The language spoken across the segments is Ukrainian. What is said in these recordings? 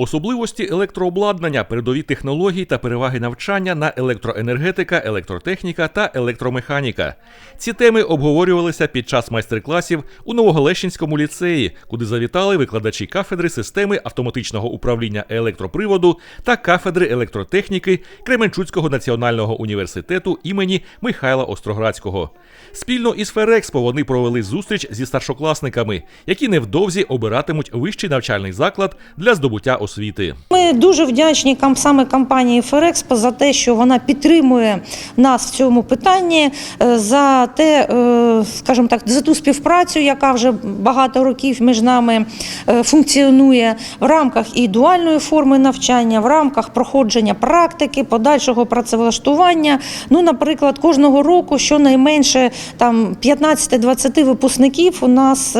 Особливості електрообладнання, передові технології та переваги навчання на електроенергетика, електротехніка та електромеханіка. Ці теми обговорювалися під час майстер-класів у Новогалещинському ліцеї, куди завітали викладачі кафедри системи автоматичного управління електроприводу та кафедри електротехніки Кременчуцького національного університету імені Михайла Остроградського. Спільно із Ферекспо вони провели зустріч зі старшокласниками, які невдовзі обиратимуть вищий навчальний заклад для здобуття освіти. Ми дуже вдячні саме компанії Ферекспо за те, що вона підтримує нас в цьому питанні, е, за те, е, скажімо так, за ту співпрацю, яка вже багато років між нами е, функціонує в рамках і дуальної форми навчання, в рамках проходження практики, подальшого працевлаштування. Ну, наприклад, кожного року щонайменше там 15-20 випускників у нас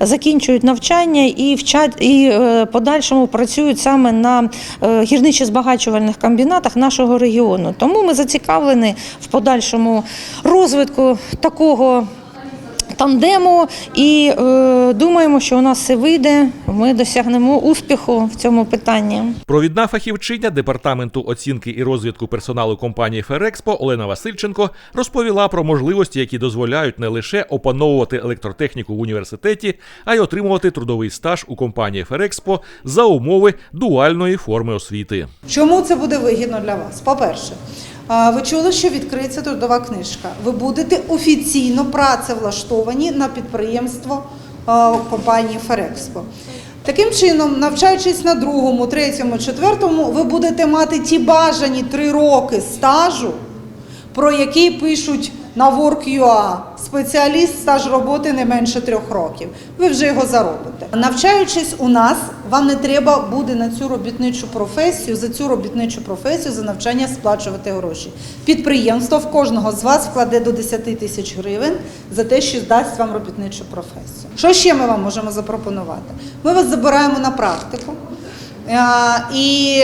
закінчують навчання і вчать і подальшому працюють саме на е, гірничо-збагачувальних комбінатах нашого регіону. Тому ми зацікавлені в подальшому розвитку такого. Тандему і е, думаємо, що у нас все вийде. Ми досягнемо успіху в цьому питанні. Провідна фахівчиня департаменту оцінки і розвитку персоналу компанії Ферекспо Олена Васильченко розповіла про можливості, які дозволяють не лише опановувати електротехніку в університеті, а й отримувати трудовий стаж у компанії Ферекспо за умови дуальної форми освіти. Чому це буде вигідно для вас? По-перше, а, ви чули, що відкриється трудова книжка. Ви будете офіційно працевлаштовані на підприємство компанії Ферекспо. Таким чином, навчаючись на другому, третьому, четвертому, ви будете мати ті бажані три роки стажу, про які пишуть на Work.ua спеціаліст стаж роботи не менше трьох років. Ви вже його заробите. Навчаючись у нас, вам не треба буде на цю робітничу професію, за цю робітничу професію за навчання сплачувати гроші. Підприємство в кожного з вас вкладе до 10 тисяч гривень за те, що дасть вам робітничу професію. Що ще ми вам можемо запропонувати? Ми вас забираємо на практику. Е, І,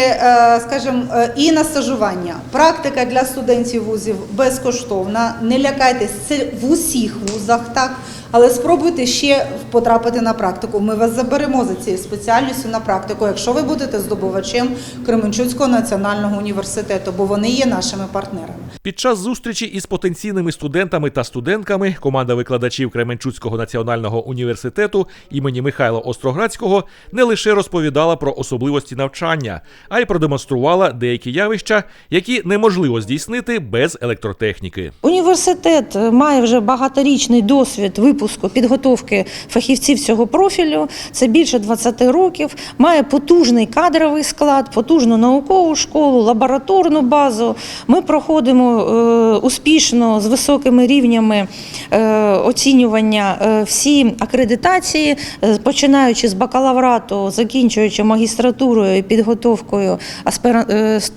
скажем, скажімо, е, і насажування. Практика для студентів вузів безкоштовна. Не лякайтесь, це в усіх вузах так. Але спробуйте ще потрапити на практику. Ми вас заберемо за цією спеціальністю на практику, якщо ви будете здобувачем Кременчуцького національного університету, бо вони є нашими партнерами. Під час зустрічі із потенційними студентами та студентками команда викладачів Кременчуцького національного університету імені Михайла Остроградського не лише розповідала про особливості навчання, а й продемонструвала деякі явища, які неможливо здійснити без електротехніки. Університет має вже багаторічний досвід випуску підготовки фахівців цього профілю. Це більше 20 років. Має потужний кадровий склад, потужну наукову школу, лабораторну базу. Ми проходимо е, успішно з високими рівнями е, оцінювання е, всі акредитації, починаючи з бакалаврату, закінчуючи магістратурою і підготовкою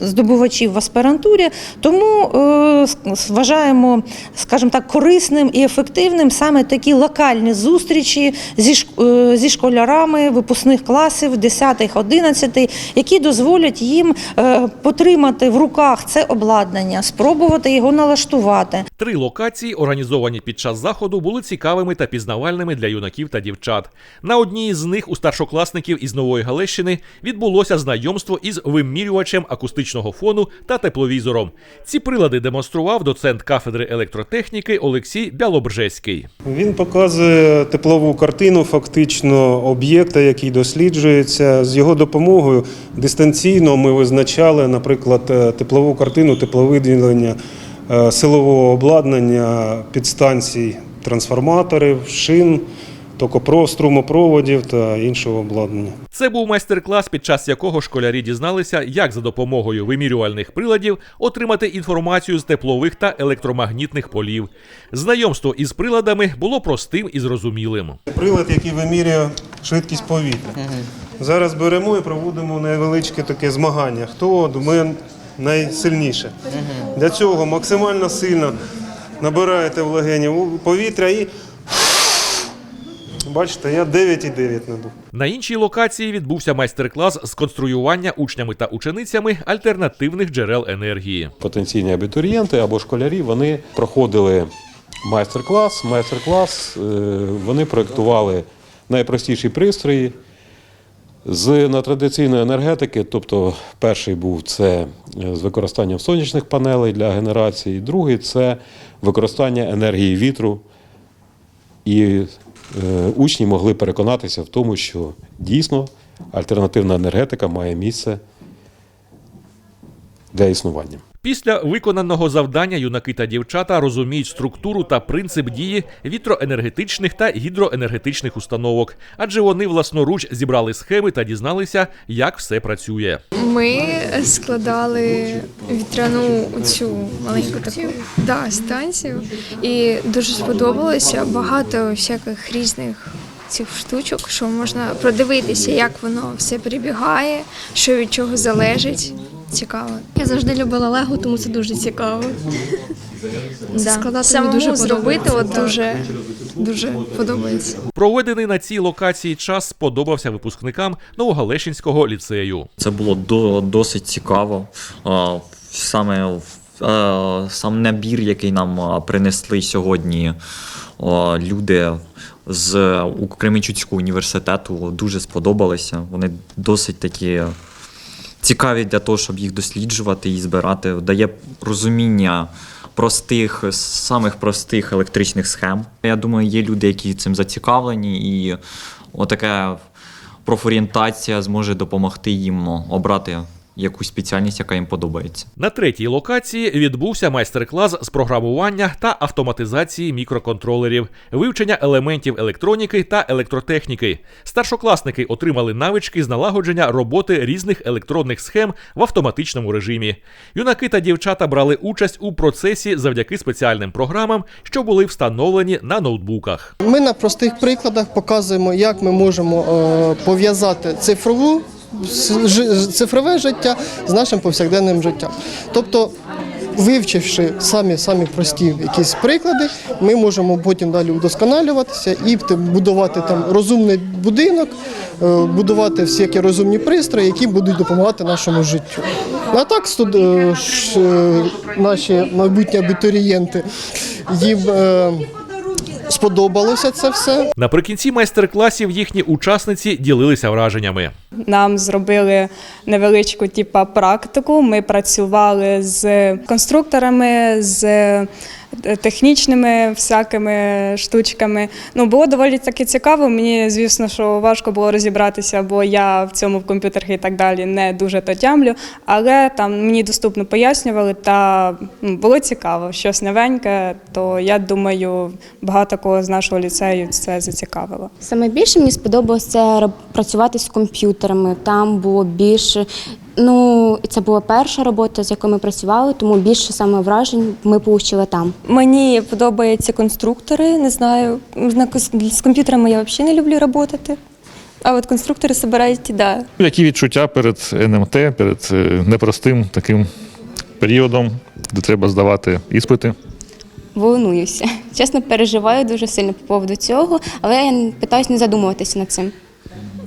здобувачів в аспірантурі. Тому вважаємо, скажімо так, корисним і ефективним саме такі локальні зустрічі зі, шк- е, зі школярами випускних класів 10-11, які дозволять їм е, потримати в руках це обладнання, спробувати його налаштувати. Три локації, організовані під час заходу, були цікавими та пізнавальними для юнаків та дівчат. На одній з них у старшокласників із Нової Галещини відбулося знайомство із вимірювачем акустичного фону та тепловізором. Ці прилади демонстрував доцент кафедри електротехніки Олексій Бялобржеський. Він показує теплову картину фактично об'єкта, який досліджується. З його допомогою дистанційно ми визначали, наприклад, е, теплову картину, тепловиділення е, силового обладнання підстанцій трансформаторів, шин, токопро, струмопроводів та іншого обладнання. Це був майстер-клас, під час якого школярі дізналися, як за допомогою вимірювальних приладів отримати інформацію з теплових та електромагнітних полів. Знайомство із приладами було простим і зрозумілим. Прилад, який вимірює швидкість повітря. Зараз беремо і проводимо невеличке таке змагання. Хто думає найсильніше? Для цього максимально сильно набираєте в легені повітря і бачите, я 9,9 надув. На іншій локації відбувся майстер-клас з конструювання учнями та ученицями альтернативних джерел енергії. потенційні абітурієнти або школярі вони проходили майстер-клас. Майстер-клас е, вони проєктували найпростіші пристрої, З нетрадиційної енергетики, тобто перший був це е, з використанням сонячних панелей для генерації, другий це використання енергії вітру. І учні могли переконатися в тому, що дійсно альтернативна енергетика має місце для існування. Після виконаного завдання юнаки та дівчата розуміють структуру та принцип дії вітроенергетичних та гідроенергетичних установок, адже вони власноруч зібрали схеми та дізналися, як все працює. Ми складали вітряну цю маленьку таку да, станцію, і дуже сподобалося багато всяких різних цих штучок, що можна продивитися, як воно все перебігає, що від чого залежить. Цікаво. Я завжди любила Лего, тому це дуже цікаво. Да. Складати мені Самому дуже зробити от дуже, дуже подобається. Проведений на цій локації час сподобався випускникам Новогалещинського ліцею. Це було до, досить цікаво. Саме сам набір, який нам принесли сьогодні люди з Кременчуцького університету, дуже сподобалися. Вони досить такі цікаві для того, щоб їх досліджувати і збирати. Дає розуміння простих, самих простих електричних схем. Я думаю, є люди, які цим зацікавлені, і отака профорієнтація зможе допомогти їм обрати якусь спеціальність, яка їм подобається. На третій локації відбувся майстер-клас з програмування та автоматизації мікроконтролерів, вивчення елементів електроніки та електротехніки. Старшокласники отримали навички з налагодження роботи різних електронних схем в автоматичному режимі. Юнаки та дівчата брали участь у процесі завдяки спеціальним програмам, що були встановлені на ноутбуках. Ми на простих прикладах показуємо, як ми можемо е, пов'язати цифрову цифрове життя з нашим повсякденним життям. Тобто, вивчивши самі самі прості якісь приклади, ми можемо потім далі удосконалюватися і будувати там розумний будинок, е, будувати всякі розумні пристрої, які будуть допомагати нашому життю. А так е, е, наші майбутні абітурієнти їм. Сподобалося це все. Наприкінці майстер-класів їхні учасниці ділилися враженнями. Нам зробили невеличку типа практику. Ми працювали з конструкторами, з технічними всякими штучками. Ну було доволі таки цікаво. Мені звісно, що важко було розібратися, бо я в цьому в комп'ютерах і так далі не дуже то тямлю. Але там мені доступно пояснювали, та ну, було цікаво, щось новеньке. То я думаю, багато кого з нашого ліцею це зацікавило. Саме більше мені сподобалося працювати з комп'ютерами. Там було більше. Ну, це була перша робота, з якою ми працювали, тому більше саме вражень ми отримали там. Мені подобаються конструктори. Не знаю, на з комп'ютерами я взагалі не люблю працювати. А от конструктори збирають, да. Які відчуття перед НМТ, перед е, непростим таким періодом, де треба здавати іспити? Волнуюся. Чесно, переживаю дуже сильно по поводу цього, але я питаюся не задумуватися над цим.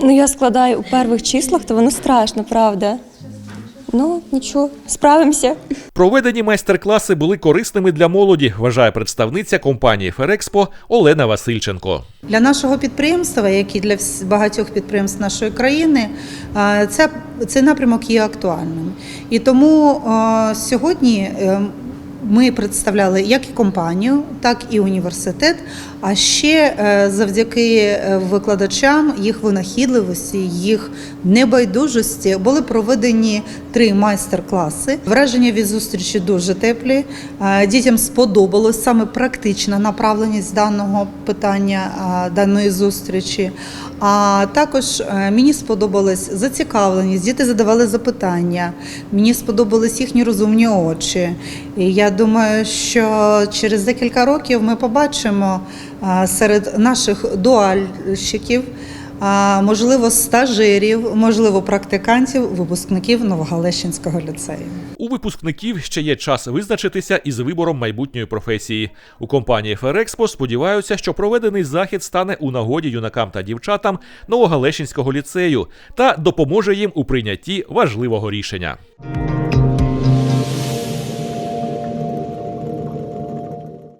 Ну я складаю у перших числах, то воно страшно, правда. Ну, нічого, справимося. Проведені майстер-класи були корисними для молоді, вважає представниця компанії Ферекспо Олена Васильченко. Для нашого підприємства, як і для багатьох підприємств нашої країни, це, цей напрямок є актуальним. І тому е, сьогодні е, ми представляли як і компанію, так і університет. А ще е, завдяки викладачам, їх винахідливості, їх небайдужості були проведені три майстер-класи. Враження від зустрічі дуже теплі. Е, Дітям сподобалось саме практична направленість даного питання, е, даної зустрічі. А також е, мені сподобалась зацікавленість. Діти задавали запитання. Мені сподобались їхні розумні очі. І я думаю, що через декілька років ми побачимо серед наших дуальщиків, можливо, стажирів, можливо, практикантів, випускників Новогалещинського ліцею. У випускників ще є час визначитися із вибором майбутньої професії. У компанії Ферекспо сподіваються, що проведений захід стане у нагоді юнакам та дівчатам Новогалещинського ліцею та допоможе їм у прийнятті важливого рішення.